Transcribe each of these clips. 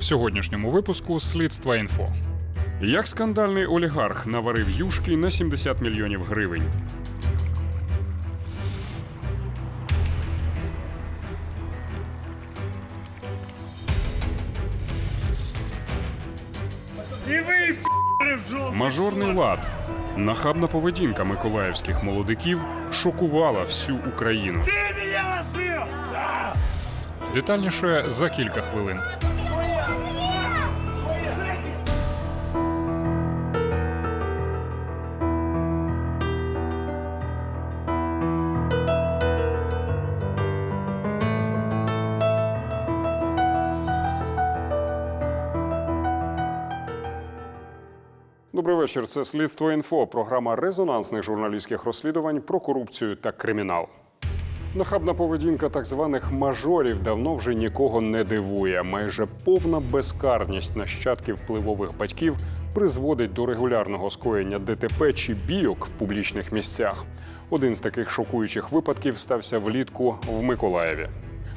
В сьогоднішньому випуску Слідства інфо. Як скандальний олігарх наварив юшки на 70 мільйонів гривень. І ви! Мажорний лад. Нахабна поведінка миколаївських молодиків шокувала всю Україну. Детальніше за кілька хвилин. Добрий вечір. Це слідство інфо. Програма резонансних журналістських розслідувань про корупцію та кримінал. Нахабна поведінка так званих мажорів давно вже нікого не дивує. Майже повна безкарність нащадків впливових батьків призводить до регулярного скоєння ДТП чи бійок в публічних місцях. Один з таких шокуючих випадків стався влітку в Миколаєві.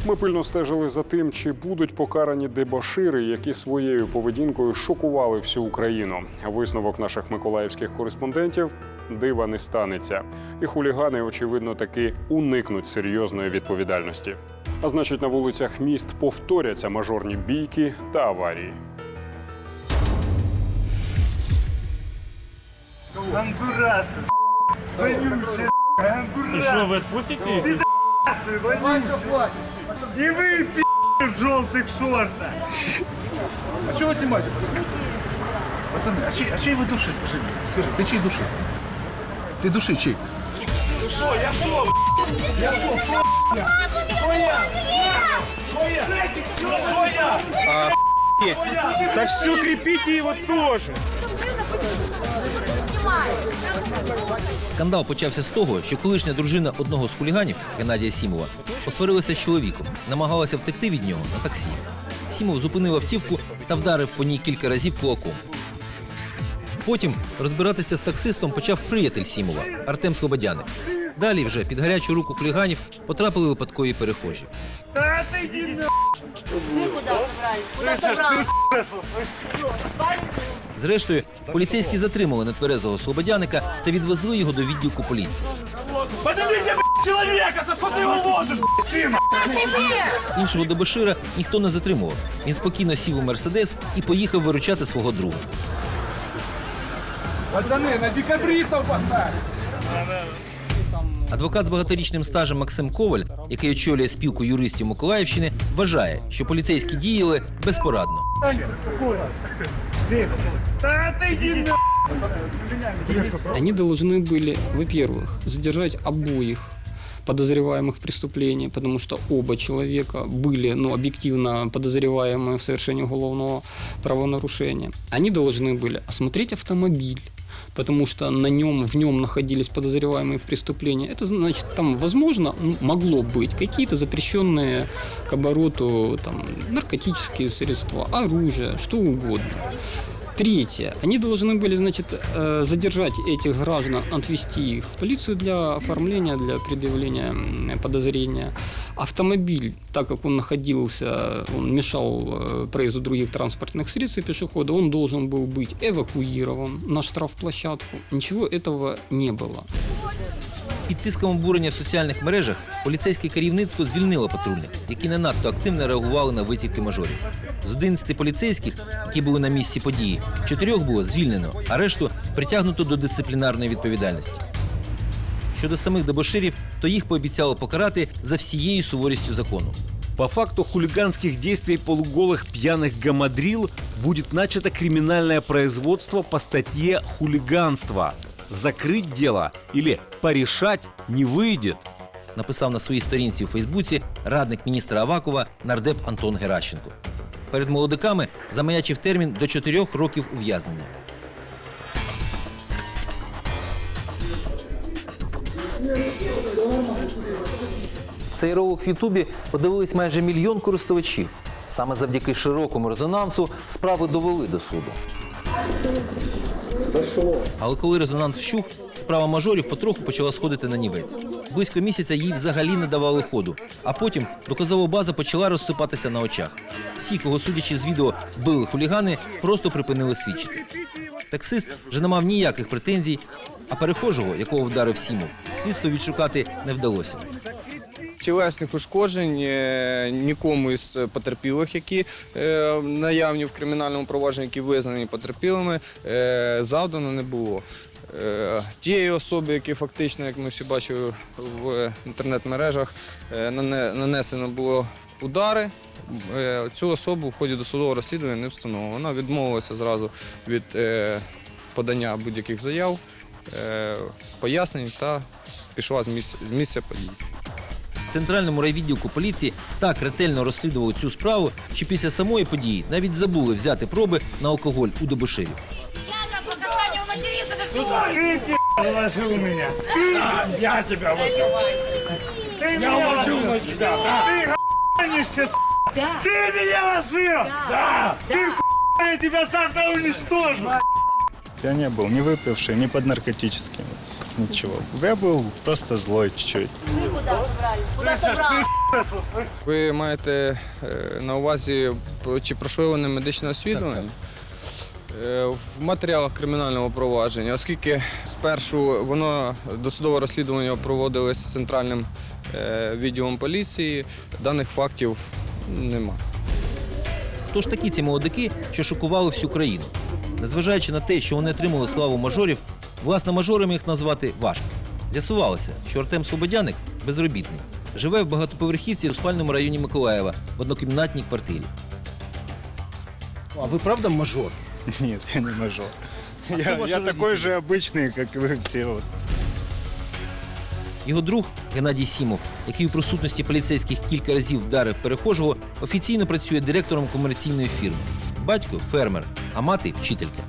Ми пильно стежили за тим, чи будуть покарані дебошири, які своєю поведінкою шокували всю Україну. Висновок наших миколаївських кореспондентів дива не станеться, і хулігани, очевидно, таки уникнуть серйозної відповідальності. А значить, на вулицях міст повторяться мажорні бійки та аварії. Андураси, вонючі, И что, андураси, вы отпустите их? вонючі! І ви, пі***ри, в жовтих шортах! А что вы снимаете, пацаны? Пацаны, а чьей, а чьей вы души, скажи мне? Скажи, ты чьей души? Ты души чьей? Да все, крепите его тоже! Скандал почався з того, що колишня дружина одного з хуліганів Геннадія Сімова посварилася з чоловіком, намагалася втекти від нього на таксі. Сімов зупинив автівку та вдарив по ній кілька разів кулаком. Потім розбиратися з таксистом почав приятель Сімова Артем Слободяник. Далі вже під гарячу руку хуліганів потрапили випадкові перехожі. Та ти йди на... Вы куда собрались? Куда собрались? Зрештою, поліцейські затримали нетверезого Слободяника та відвезли його до відділку поліції. Поднимите, блядь, человека! За что ты его ложишь, блядь? Іншого дебошира ніхто не затримував. Він спокійно сів у мерседес і поїхав виручати свого друга. Пацаны, на декабристов погнали! Адвокат з багаторічним стажем Максим Коваль, який очолює спілку юристів Миколаївщини, вважає, що поліцейські діяли безпорадно. Та ти йди на... Они должны были, во-первых, задержать обоих подозреваемых в преступлении, потому что оба человека были ну, объективно подозреваемые в совершении уголовного правонарушения. Они должны были осмотреть автомобиль, потому что на нем, в нем находились подозреваемые в преступлении. Это значит, там, возможно, м, могло быть какие-то запрещенные к обороту там, наркотические средства, оружие, что угодно. Третье. Они должны были, значит, э, задержать этих граждан, отвезти их в полицию для оформления, для предъявления подозрения. Автомобиль, так как он находился, он мешал э, проезду других транспортных средств и пешехода, он должен был быть эвакуирован на штрафплощадку. Ничего этого не было. Під тиском обурення в соціальних мережах поліцейське керівництво звільнило патрульних, які не надто активно реагували на витівки мажорів. З 11 поліцейських, які були на місці події, чотирьох було звільнено, а решту притягнуто до дисциплінарної відповідальності. Щодо самих дебоширів, то їх пообіцяли покарати за всією суворістю закону. По факту хулиганских действий полуголых пьяных гамадрил будет начато криминальное производство по статье «Хулиганство». Закрыть дело или порешать не выйдет. написав на своїй сторінці у Фейсбуці радник міністра Авакова нардеп Антон Геращенко. Перед молодиками замаячив термін до 4 років ув'язнення. Цей ролик в Ютубі подивились майже мільйон користувачів. Саме завдяки широкому резонансу справи довели до суду. Але коли резонанс вщух, справа мажорів потроху почала сходити на нівець. Близько місяця їй взагалі не давали ходу, а потім доказова база почала розсипатися на очах. Всі, кого судячи з відео били хулігани, просто припинили свідчити. Таксист вже не мав ніяких претензій, а перехожого, якого вдарив Сімов, слідство відшукати не вдалося. Тілесних ушкоджень е, нікому із потерпілих, які е, наявні в кримінальному провадженні, які визнані потерпілими, е, завдано не було. Тієї особи, які фактично, як ми всі бачили в інтернет-мережах, нанесено було удари. Цю особу в ході досудового розслідування не встановлено. Вона відмовилася зразу від подання будь-яких заяв, пояснень та пішла з місця подій В центральному райвідділку поліції так ретельно розслідували цю справу, що після самої події навіть забули взяти проби на алкоголь у дебоширів. Я на показания у материнства, как ты Ты положил меня. Я тебя возьму. Ты Я меня возьму ложил. на тебя, да? Ты гонишься, Да, Ты меня ложил. Да! да. Я тебя завтра уничтожу. Я не был не выпивший, не под наркотическим. Ничего. Я был просто злой чуть-чуть. Вы куда собрались? Куда собрались? Ви маєте е, на увазі, чи пройшли вони медичне освідування? Е, В матеріалах кримінального провадження, оскільки спершу воно досудове розслідування проводилось центральним е, відділом поліції, даних фактів нема. Хто ж такі ці молодики, що шокували всю країну? Незважаючи на те, що вони отримали славу мажорів, власне, мажорами їх назвати важко. З'ясувалося, що Артем Слободяник безробітний. Живе в багатоповерхівці у спальному районі Миколаєва в однокімнатній квартирі. А вы правда мажор? Нет, я не мажор. Я, ваши я такой родители? же обычный, как и вы все. Вот. Його друг Геннадій Сімов, який у присутності поліцейських кілька разів вдарив перехожого, офіційно працює директором комерційної фірми. Батько фермер, а мати вчителька.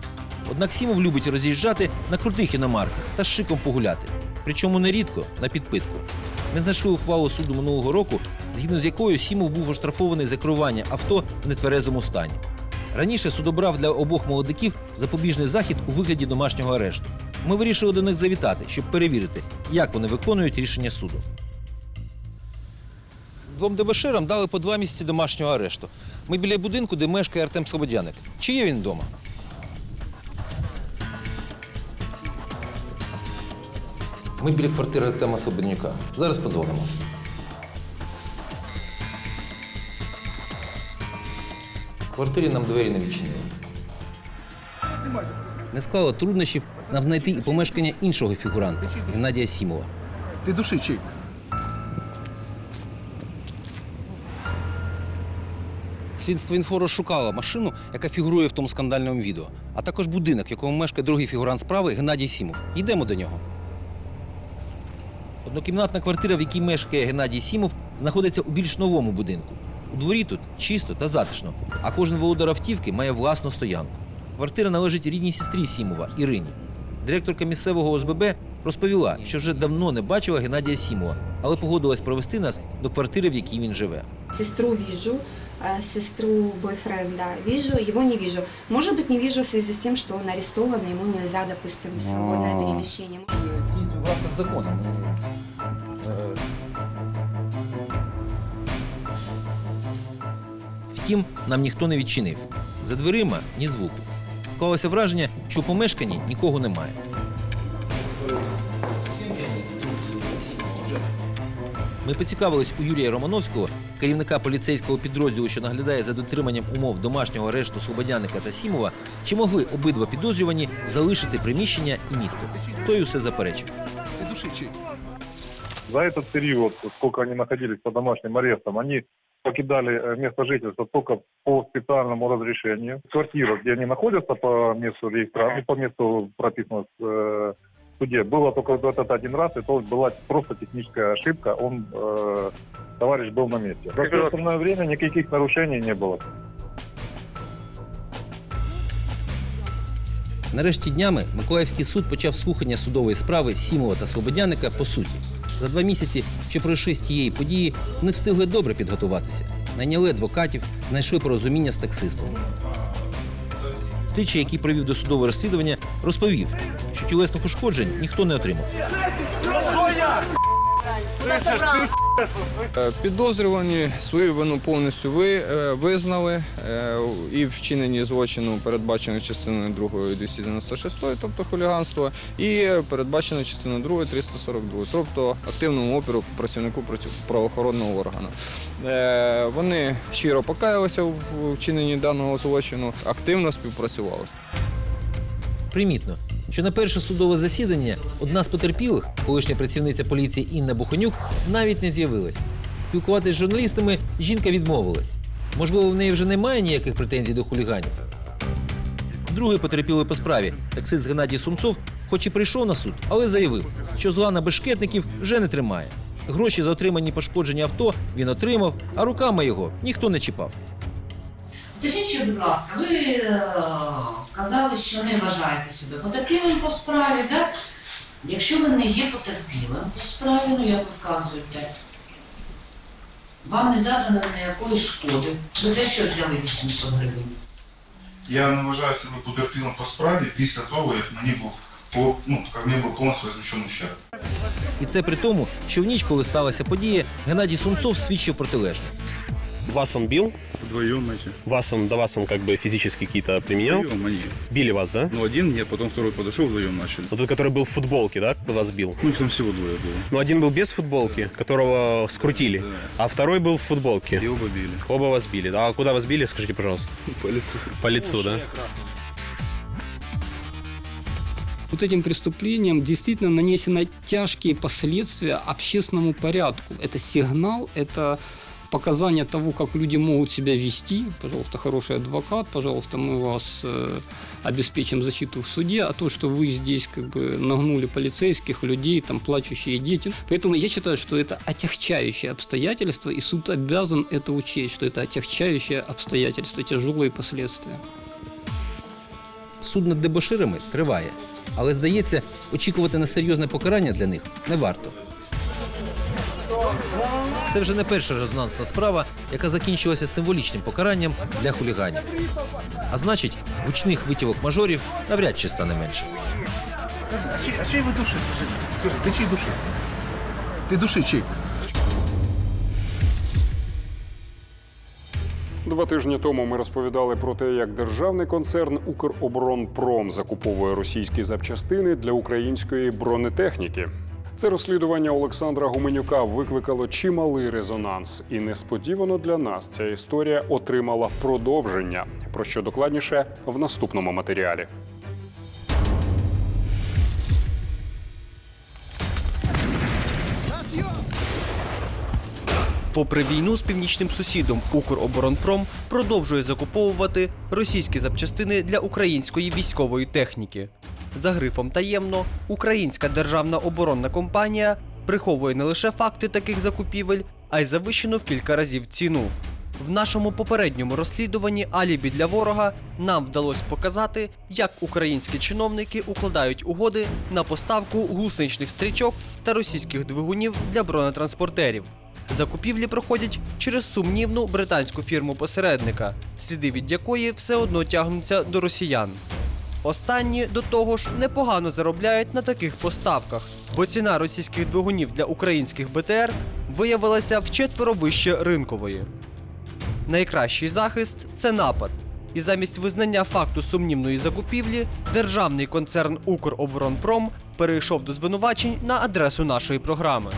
Однак Сімов любить роз'їжджати на крутих іномарках та шиком погуляти. Причому нерідко на підпитку. Ми знайшли ухвалу суду минулого року, згідно з якою Сімов був оштрафований за керування авто в нетверезому стані. Раніше суд обрав для обох молодиків запобіжний захід у вигляді домашнього арешту. Ми вирішили до них завітати, щоб перевірити, як вони виконують рішення суду. Двом дебаширам дали по два місяці домашнього арешту. Ми біля будинку, де мешкає Артем Слободяник. Чи є він вдома? Ми біля квартири Артема Слободняка. Зараз подзвонимо. В квартирі нам двері не відчинили. Не склало труднощів нам знайти і помешкання іншого фігуранта Геннадія Сімова. Ты души чей? Слідство інфо розшукало машину, яка фігурує в тому скандальному відео, а також будинок, в якому мешкає другий фігурант справи Геннадій Сімов. Йдемо до нього. Однокімнатна квартира, в якій мешкає Геннадій Сімов, знаходиться у більш новому будинку. У дворі тут чисто та затишно, а кожен володар автівки має власну стоянку. Квартира належить рідній сестрі Сімова Ірині. Директорка місцевого ОСББ розповіла, що вже давно не бачила Геннадія Сімова, але погодилась провести нас до квартири, в якій він живе. Сестру вижу, э, сестру бойфренда вижу, его не вижу. Может быть, не вижу в связи с тем, что он арестован, и ему нельзя, допустим, свободное перемещение. Дійсно, в рамках закону. Е, Втім, нам ніхто не відчинив. За дверима ні звуку. Склалося враження, що в помешканні нікого немає. Ми поцікавились у Юрія Романовського, керівника поліцейського підрозділу, що наглядає за дотриманням умов домашнього арешту Слободяника та Сімова, чи могли обидва підозрювані залишити приміщення і місто. Той усе заперечив. Ты души чей? За этот период, сколько они находились под домашним арестом, они покидали э, место жительства только по специальному разрешению. Квартира, где они находятся по месту регистрации, по месту прописанного э, в суде, было только вот этот один раз, и то была просто техническая ошибка, он, э, товарищ был на месте. За все остальное время никаких нарушений не было. Нарешті днями Миколаївський суд почав слухання судової справи Сімова та Слободяника по суті. За два місяці, що пройшли з тієї події, вони встигли добре підготуватися. Найняли адвокатів, знайшли порозуміння з таксистом. Слідчий, який провів досудове розслідування, розповів, що тілесних ушкоджень ніхто не отримав. Е, Підозрювані свою вину повністю ви, е, визнали е, і вчинені злочину передбачено частиною 2 296, тобто хуліганство, і передбачено частиною 2 342, тобто активному опіру працівнику правоохоронного органу. Вони щиро покаялися в вчиненні даного злочину, активно співпрацювали. Примітно, що на перше судове засідання одна з потерпілих, колишня працівниця поліції Інна Буханюк, навіть не з'явилась. Спілкуватись з журналістами жінка відмовилась. Можливо, в неї вже немає ніяких претензій до хуліганів. Другий потерпілий по справі, таксист Геннадій Сумцов, хоч і прийшов на суд, але заявив, що зла на бешкетників вже не тримає. Гроші за отримані пошкоджені авто він отримав, а руками його ніхто не чіпав. Уточніть, ще, будь ласка, ви е, сказали, що не вважаєте себе потерпілим по справі, так? Якщо ви не є потерпілим по справі, ну як ви вказуєте, вам не задано ніякої шкоди. Ви за що взяли 800 гривень? Я не вважаю себе потерпілим по справі після того, як мені був по- ну, як мені був повністю ущерб. І це при тому, що в ніч, коли сталася подія, Геннадій Сумцов свідчив протилежне. Вас он бил? Вдвоем эти. Вас он, до вас он как бы физически какие-то применял? Вдвоем они. Били вас, да? Ну, один я, потом второй подошел, вдвоем начали. Вот тот, который был в футболке, да, кто вас бил? Ну, их там всего двое было. Ну, один был без футболки, которого скрутили, а второй был в футболке. И оба били. Оба вас били. да? А куда вас били, скажите, пожалуйста? По лицу. По лицу, да? Вот этим преступлением действительно нанесены тяжкие последствия общественному порядку. Это сигнал, это показание того, как люди могут себя вести. Пожалуйста, хороший адвокат, пожалуйста, мы вас э, обеспечим защиту в суде, а то, что вы здесь как бы нагнули полицейских, людей, там плачущие дети. Поэтому я считаю, что это отягчающее обстоятельство, и суд обязан это учесть, что это отягчающее обстоятельство, тяжелые последствия. Суд над дебоширами триває, але здається, очікувати на серйозне покарання для них не варто. Це вже не перша резонансна справа, яка закінчилася символічним покаранням для хуліганів. А значить, гучних витівок мажорів навряд чи стане менше. А чей, а чей вы души, скажи? Скажи, ты чей души? Ты души чей? Два тижні тому ми розповідали про те, як державний концерн Укроборонпром закуповує російські запчастини для української бронетехніки. Це розслідування Олександра Гуменюка викликало чималий резонанс, і несподівано для нас ця історія отримала продовження. Про що докладніше в наступному матеріалі. Попри війну з північним сусідом, Укроборонпром продовжує закуповувати російські запчастини для української військової техніки. За грифом таємно, українська державна оборонна компанія приховує не лише факти таких закупівель, а й завищену в кілька разів ціну. В нашому попередньому розслідуванні Алібі для ворога нам вдалося показати, як українські чиновники укладають угоди на поставку гусеничних стрічок та російських двигунів для бронетранспортерів. Закупівлі проходять через сумнівну британську фірму-посередника, сліди від якої все одно тягнуться до росіян. Останні до того ж непогано заробляють на таких поставках, бо ціна російських двигунів для українських БТР виявилася вчетверо вище ринкової. Найкращий захист це напад. І замість визнання факту сумнівної закупівлі, державний концерн Укроборонпром перейшов до звинувачень на адресу нашої програми.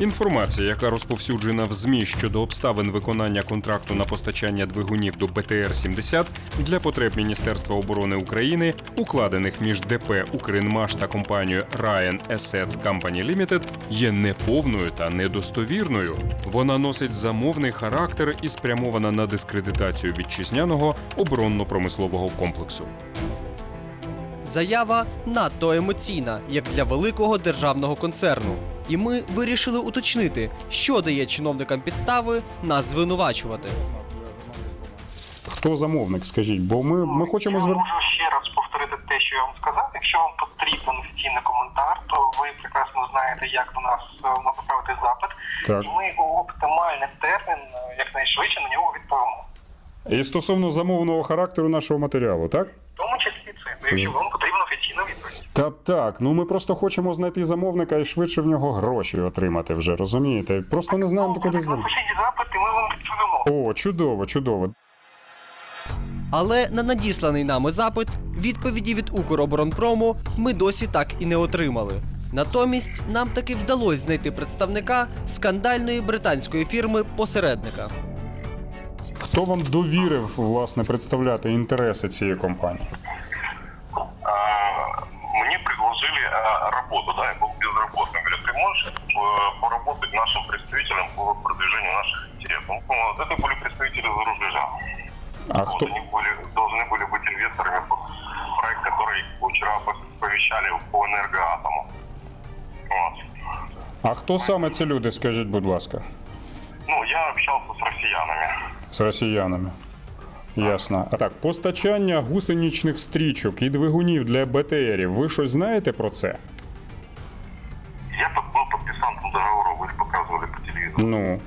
Інформація, яка розповсюджена в ЗМІ щодо обставин виконання контракту на постачання двигунів до БТР-70 для потреб Міністерства оборони України, укладених між ДП «Укрінмаш» та компанією Ryan Assets Company Limited, є неповною та недостовірною. Вона носить замовний характер і спрямована на дискредитацію вітчизняного оборонно-промислового комплексу. Заява надто емоційна, як для великого державного концерну. І ми вирішили уточнити, що дає чиновникам підстави нас звинувачувати. Хто замовник? Скажіть, бо ми, ми хочемо Я можу ще раз повторити те, що я вам сказав. Якщо вам потрібен офіційний коментар, то ви прекрасно знаєте, як до нас е, направити запит, Так. і ми у оптимальний термін е, якнайшвидше на нього відповімо. І стосовно замовного характеру нашого матеріалу, так? Тому якщо вам потрібен офіційний на відповідь. Та так, ну ми просто хочемо знайти замовника і швидше в нього гроші отримати вже, розумієте? Просто не знаємо, куди звернути. Пишіть запит, і ми вам відповімо. О, чудово, чудово. Але на надісланий нами запит відповіді від Укроборонпрому ми досі так і не отримали. Натомість нам таки вдалося знайти представника скандальної британської фірми посередника. Хто вам довірив, власне, представляти інтереси цієї компанії? А, Мне предложили а, работу, да, я был безработным. Говорят, ты можешь э, поработать нашим представителем по продвижению наших интересов? Ну, это были представители за рубежа. А Вот, хто? Они были, должны были быть инвесторами в проект, который вчера повещали по энергоатому. Вот. А хто саме ці люди, скажіть, будь ласка, Ну, я общался с россиянами. з росіянами? Ясно. А так, постачання гусеничних стрічок і двигунів для БТРів. Ви щось знаєте про це? показывали по телевизору. Ну.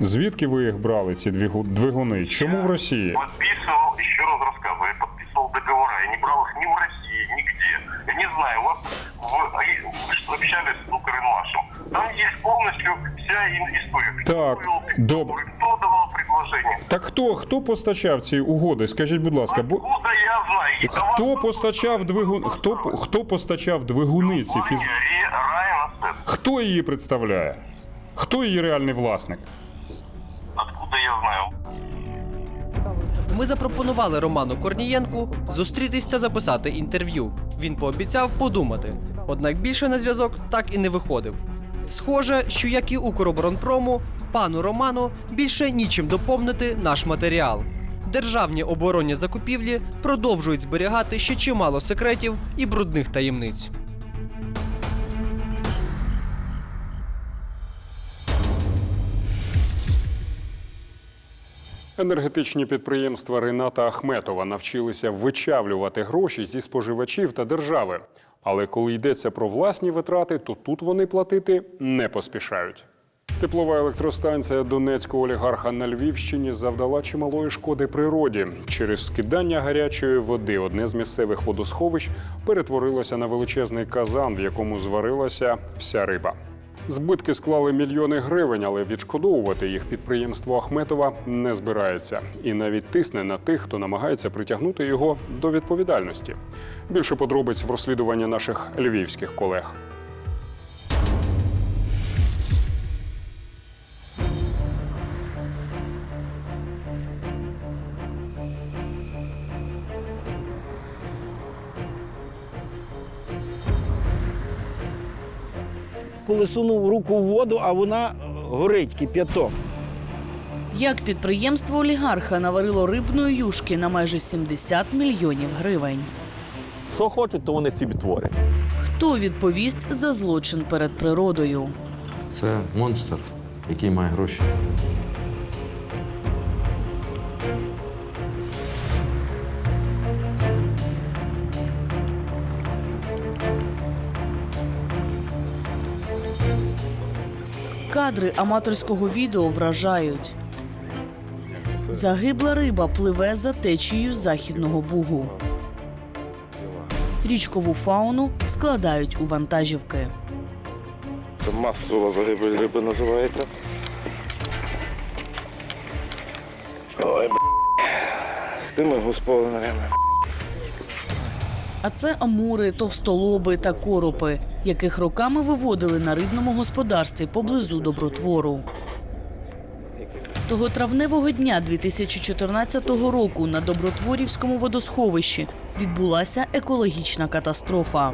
Звідки ви їх брали, ці двигу- двигуни? Чому в Росії? Подписывал, еще раз рассказываю, я подписывал договора, я не брал их ни в России, нигде. Я не знаю, у вас в, а и вы же общались с Укринмашем. Там есть полностью вся ин- история. Кто Так, вел добре. Кто давал предложение? Так хто, хто постачав ці угоди? Скажіть, будь ласка, бо Откуда я знаю? И хто постачав двигун? Хто, хто постачав двигуни ці фіз... Ри- Райан Ассет. Хто її представляє? Хто її реальний власник? Откуда я знаю? Ми запропонували Роману Корнієнку зустрітись та записати інтерв'ю. Він пообіцяв подумати. Однак більше на зв'язок так і не виходив. Схоже, що як і Укроборонпрому, пану Роману більше нічим доповнити наш матеріал. Державні оборонні закупівлі продовжують зберігати ще чимало секретів і брудних таємниць. Енергетичні підприємства Рената Ахметова навчилися вичавлювати гроші зі споживачів та держави. Але коли йдеться про власні витрати, то тут вони платити не поспішають. Теплова електростанція донецького олігарха на Львівщині завдала чималої шкоди природі. Через скидання гарячої води одне з місцевих водосховищ перетворилося на величезний казан, в якому зварилася вся риба. Збитки склали мільйони гривень, але відшкодовувати їх підприємство Ахметова не збирається і навіть тисне на тих, хто намагається притягнути його до відповідальності. Більше подробиць в розслідуванні наших львівських колег. Коли сунув руку в воду, а вона горить, кип'яток. Як підприємство олігарха наварило рибної юшки на майже 70 мільйонів гривень. Що хочуть, то вони собі творять. Хто відповість за злочин перед природою? Це монстр, який має гроші. Кадри аматорського відео вражають. Загибла риба пливе за течією західного бугу. Річкову фауну складають у вантажівки. Це масова загибель риби називається. Ой, б***. З тими господарями. А це амури, товстолоби та коропи, яких роками виводили на рибному господарстві поблизу добротвору. Того травневого дня 2014 року на добротворівському водосховищі відбулася екологічна катастрофа.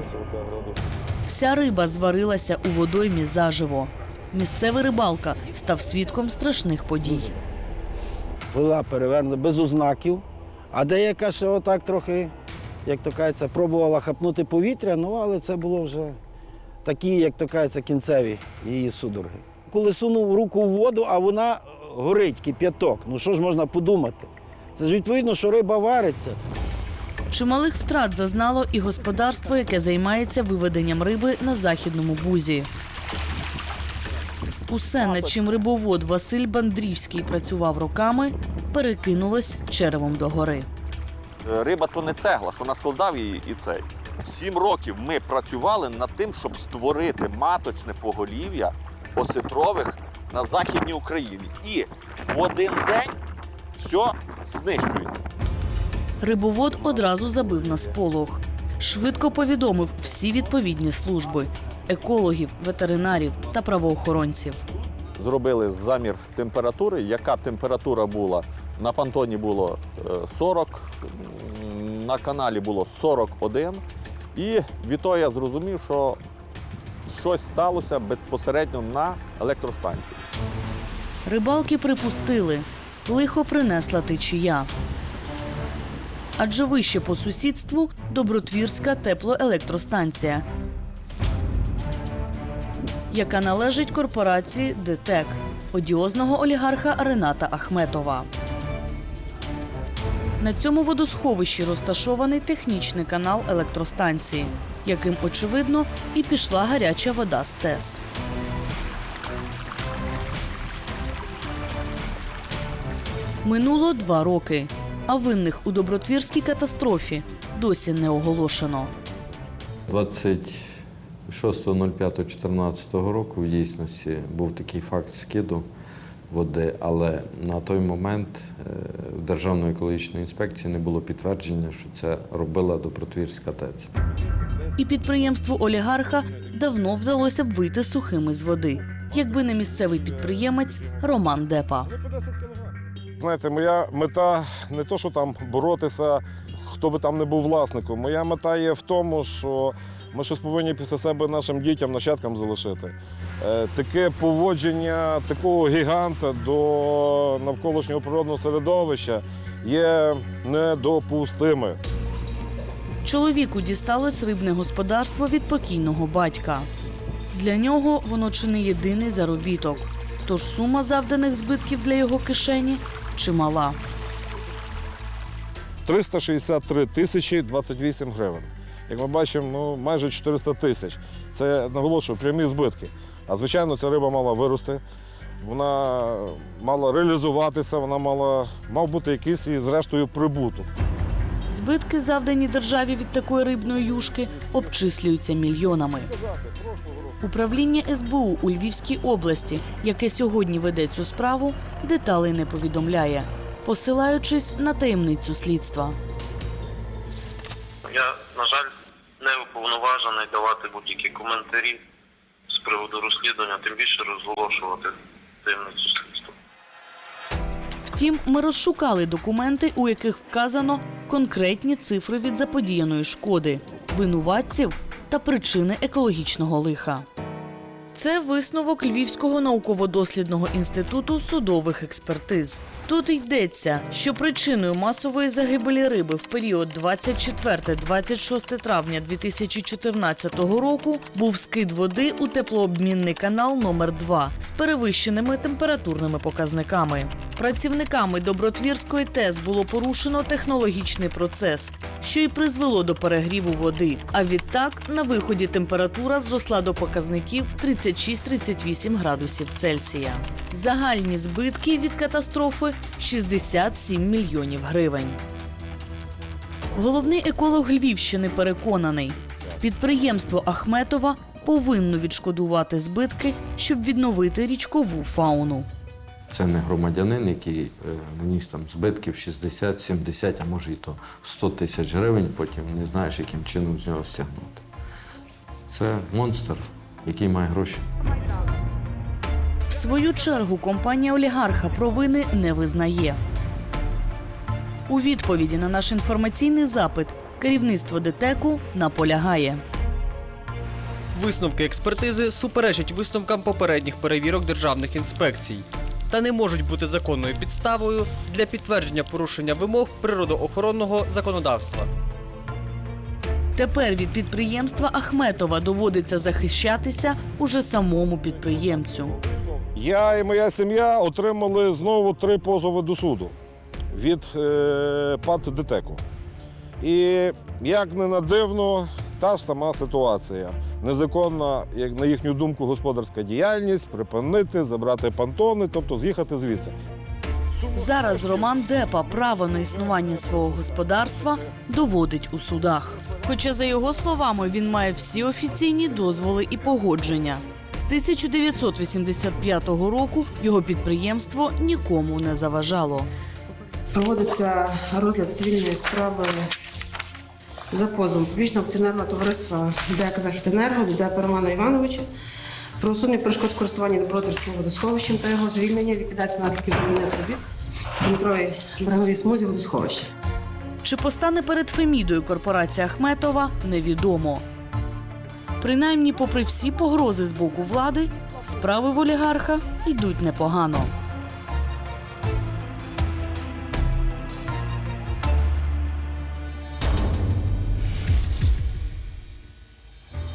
Вся риба зварилася у водоймі заживо. Місцевий рибалка став свідком страшних подій. Була перевернута без ознаків, а деяка ще отак трохи, як то кажеться, пробувала хапнути повітря, ну але це було вже такі, як то кажеться, кінцеві її судороги. Коли сунув руку в воду, а вона горить, кип'яток. Ну що ж можна подумати? Це ж відповідно, що риба вариться. Чималих втрат зазнало і господарство, яке займається виведенням риби на західному бузі. Усе, над чим рибовод Василь Бандрівський працював роками, перекинулось черевом догори. Риба то не цегла, що наскладав її і цей. Сім років ми працювали над тим, щоб створити маточне поголів'я осетрових на Західній Україні. І в один день все знищується. Рибовод одразу забив на сполох. Швидко повідомив всі відповідні служби екологів, ветеринарів та правоохоронців. Зробили замір температури. Яка температура була? На пантоні було е, 40, на каналі було 41. І від того я зрозумів, що щось сталося безпосередньо на електростанції. Рибалки припустили, лихо принесла течія. Адже вище по сусідству Добротвірська теплоелектростанція, яка належить корпорації ДТЕК одіозного олігарха Рената Ахметова. На цьому водосховищі розташований технічний канал електростанції, яким, очевидно, і пішла гаряча вода з ТЕС. Минуло два роки, а винних у добротвірській катастрофі досі не оголошено. 26.05.14 року в дійсності був такий факт скиду води, але на той момент е, в Державної екологічної інспекції не було підтвердження, що це робила Добротвірська ТЕЦ. І підприємству олігарха давно вдалося б вийти сухими з води, якби не місцевий підприємець Роман Депа. Знаєте, моя мета не то, що там боротися, хто би там не був власником. Моя мета є в тому, що ми щось повинні після себе нашим дітям, нащадкам залишити. Е, Таке поводження такого гіганта до навколишнього природного середовища є недопустиме. Чоловіку дісталось рибне господарство від покійного батька. Для нього воно чи не єдиний заробіток. Тож сума завданих збитків для його кишені чимала. 363 тисячі 28 гривень. Як ми бачимо, ну, майже 400 тисяч. Це наголошую прямі збитки. А звичайно, ця риба мала вирости, вона мала реалізуватися, вона мала мав бути якийсь і зрештою прибуток. Збитки, завдані державі від такої рибної юшки, обчислюються мільйонами. Управління СБУ у Львівській області, яке сьогодні веде цю справу, деталей не повідомляє, посилаючись на таємницю слідства. Я, на жаль, не уповноважений давати будь-які коментарі з приводу розслідування, тим більше розголошувати таємницю слідства. Втім, ми розшукали документи, у яких вказано конкретні цифри від заподіяної шкоди, винуватців та причини екологічного лиха. Це висновок Львівського науково-дослідного інституту судових експертиз. Тут йдеться, що причиною масової загибелі риби в період 24-26 травня 2014 року був скид води у теплообмінний канал номер 2 з перевищеними температурними показниками. Працівниками Добротвірської ТЕС було порушено технологічний процес, що й призвело до перегріву води. А відтак на виході температура зросла до показників 36-38 градусів Цельсія. Загальні збитки від катастрофи 67 мільйонів гривень. Головний еколог Львівщини переконаний, підприємство Ахметова повинно відшкодувати збитки, щоб відновити річкову фауну. Це не громадянин, який е, наніс там збитків 60, 70, а може і то 100 тисяч гривень, потім не знаєш, яким чином з нього стягнути. Це монстр, який має гроші. В свою чергу компанія олігарха провини не визнає. У відповіді на наш інформаційний запит керівництво ДТЕКу наполягає. Висновки експертизи суперечать висновкам попередніх перевірок державних інспекцій та не можуть бути законною підставою для підтвердження порушення вимог природоохоронного законодавства. Тепер від підприємства Ахметова доводиться захищатися уже самому підприємцю. Я і моя сім'я отримали знову три позови до суду від е, ПАТ ДТЕКу. І як не на дивно, та ж сама ситуація. Незаконна, як на їхню думку, господарська діяльність, припинити, забрати пантони, тобто з'їхати звідси. Зараз Роман Депа право на існування свого господарства доводить у судах. Хоча, за його словами, він має всі офіційні дозволи і погодження. З 1985 року його підприємство нікому не заважало. Проводиться розгляд цивільної справи за позовом публічного акціонерного товариства ДЕК «Західенерго» Дудепа Романа Івановича усунення перешкод користування користуванні водосховищем та його звільнення, ліквідація наслідків земельних робіт в метровій береговій смузі водосховища. Чи постане перед Фемідою корпорація Ахметова, невідомо. Принаймні, попри всі погрози з боку влади, справи в олігарха йдуть непогано.